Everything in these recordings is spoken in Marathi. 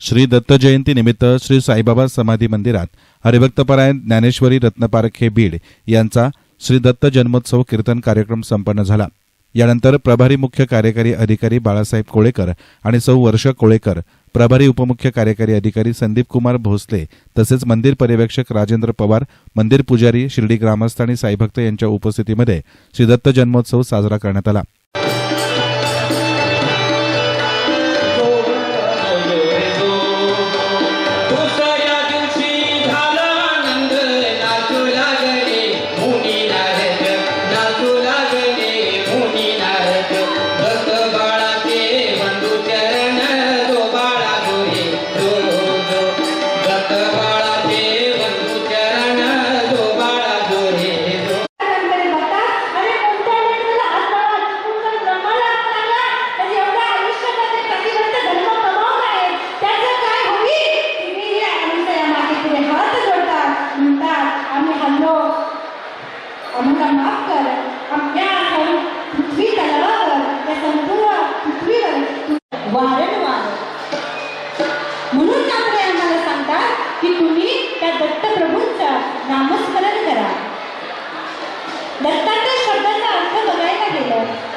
श्री दत्त निमित्त श्री साईबाबा समाधी मंदिरात हरिभक्तपरायण ज्ञानेश्वरी रत्नपारखे बीड यांचा श्री दत्त जन्मोत्सव कीर्तन कार्यक्रम संपन्न झाला. यानंतर प्रभारी मुख्य कार्यकारी अधिकारी बाळासाहेब कोळेकर आणि सौ वर्ष कोळेकर प्रभारी उपमुख्य कार्यकारी अधिकारी संदीप कुमार भोसले तसेच मंदिर पर्यवेक्षक राजेंद्र पवार मंदिर पुजारी शिर्डी ग्रामस्थ आणि साईभक्त यांच्या उपस्थितीमध्ये श्री दत्त जन्मोत्सव साजरा करण्यात आला.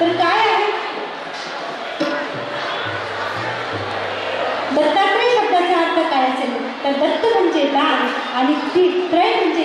तर काय आहे? दत्तात्रय शब्दाचा अर्थ काय असेल? तर दत्त म्हणजे दान आणि ती त्रय म्हणजे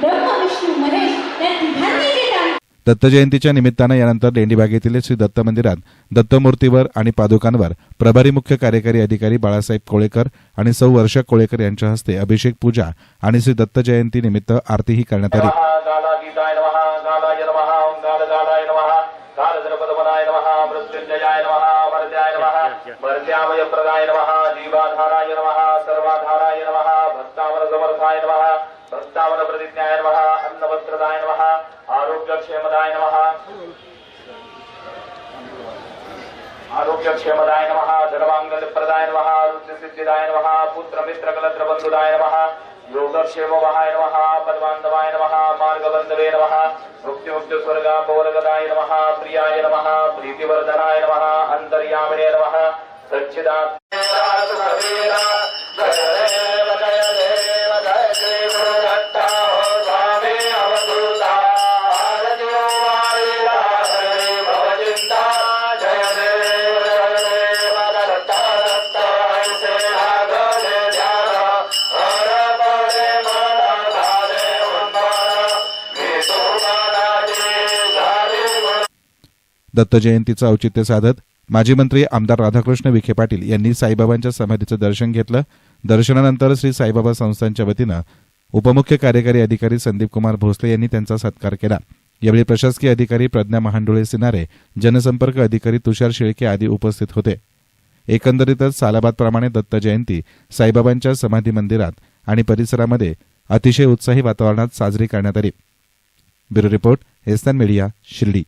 ब्रह्म विष्णू महेश या तिघांनी जे दान दत्त जयंतीच्या निमित्तानं यानंतर लेंडीबागेतील श्री दत्त मंदिरात दत्तमूर्तीवर आणि पादुकांवर प्रभारी मुख्य कार्यकारी अधिकारी बाळासाहेब कोळेकर आणि सौ वर्ष कोळेकर यांच्या हस्ते अभिषेक पूजा आणि श्री दत्त जयंती निमित्त आरतीही करण्यात आली गालागीताय नमः गालाय नमः ओं गालगालाय नमः गालद्रपदपदाय नमः मृत्युंजयाय नमः वरद्याय नमः वरद्यामयप्रदाय नमः जीवाधाराय नमः सर्वाधाराय नमः भक्तावरसमर्थाय नमः भक्तावरप्रतिज्ञाय नमः अन्नवस्त्रदाय नमः आरोग्यक्षेमदाय नमः आरोग्यक्षेमदाय नमः धर्माङ्गलप्रदाय नमः रुद्रसिद्धिदाय नमः पुत्रमित्रकलत्रबन्धुदाय नमः योगक्षेमवहाय नमः पद्मान्दवाय नमः मार्गबन्धवे नमः मुक्तिमुक्तिस्वर्गापवर्गदाय नमः प्रियाय नमः प्रीतिवर्धनाय नमः अन्तर्यामिने नमः सच्चिदा दत्त जयंतीचं औचित्य साधत माजी मंत्री आमदार राधाकृष्ण विखे पाटील यांनी साईबाबांच्या समाधीचं दर्शन घेतलं. दर्शनानंतर श्री साईबाबा संस्थांच्या वतीनं उपमुख्य कार्यकारी अधिकारी संदीप कुमार भोसले यांनी त्यांचा सत्कार केला. यावेळी प्रशासकीय अधिकारी प्रज्ञा महांडोळे सिनारे जनसंपर्क अधिकारी तुषार शेळके आदी उपस्थित होते. एकंदरीतच सालाबादप्रमाणे दत्त जयंती साईबाबांच्या समाधी मंदिरात आणि परिसरामध्ये अतिशय उत्साही वातावरणात साजरी करण्यात आली. ब्युरो रिपोर्ट एस्तान मीडिया शिर्डी.